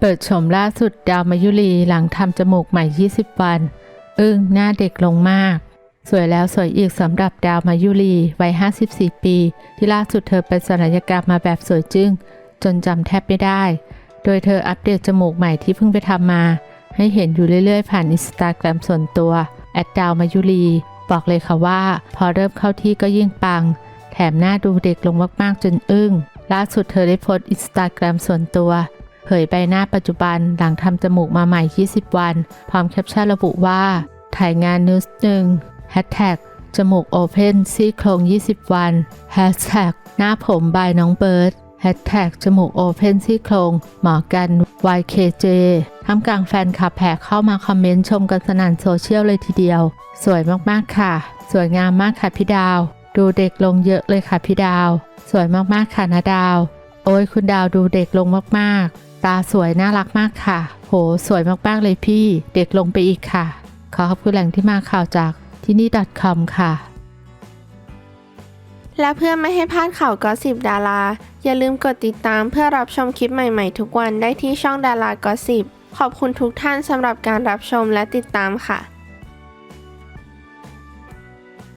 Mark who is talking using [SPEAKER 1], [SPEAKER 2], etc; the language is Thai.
[SPEAKER 1] เปิดชมล่าสุดดาวมายุรีหลังทำจมูกใหม่ 20 วัน อึ้งหน้าเด็กลงมาก สวยแล้วสวยอีกสำหรับดาวมายุรีวัย 54 ปี ที่ล่าสุดเธอไปศัลยกรรมมาแบบสวยจึ้ง จนจำแทบไม่ได้ โดยเธออัปเดตจมูกใหม่ที่เพิ่งไปทำมา ให้เห็นอยู่เรื่อยๆ ผ่านอินสตาแกรมส่วนตัวแอดดาวมายุรีบอกเลยค่ะว่า พอเริ่มเข้าที่ก็ยิ่งปัง แถมหน้าดูเด็กลงมากๆจนอึ้งล่าสุดเธอได้โพสต์อินสตาแกรมส่วนตัว เผยใบหน้าปัจจุบันหลังทำจมูกมาใหม่ 20 วัน พร้อมแคปชั่นระบุว่า ถ่ายงานนิวส์หนึ่งแฮชแท็กจมูกโอเพนซี่โครง 20 วันแฮชแท็กหน้าผมบายน้องเบิร์ดแฮชแท็กจมูกโอเพนซี่โครง หมอกัน YKJ ท่ามกลางแฟนคลับแผ่เข้ามาคอมเมนต์ชมกันสนั่นโซเชียลเลยทีเดียว สวยมาก ๆ ค่ะ สวยงามมากค่ะพี่ดาว ดูเด็กลงเยอะเลยค่ะพี่ดาว สวยมาก ๆ ค่ะนะดาว โอ้ยคุณดาวดูเด็กลงมากๆ ตาสวยน่ารักมากค่ะ โห สวยมากๆเลยพี่ เด็กลงไปอีกค่ะ ขอขอบคุณแหล่งที่มาข่าวจากที่นี่ .com ค่ะ
[SPEAKER 2] และเพื่อไม่ให้พลาดข่าวก็สิบดารา อย่าลืมกดติดตามเพื่อรับชมคลิปใหม่ๆ ทุกวันได้ที่ช่องดารากอสิบขอบคุณทุกท่านสำหรับการรับชมและติดตามค่ะ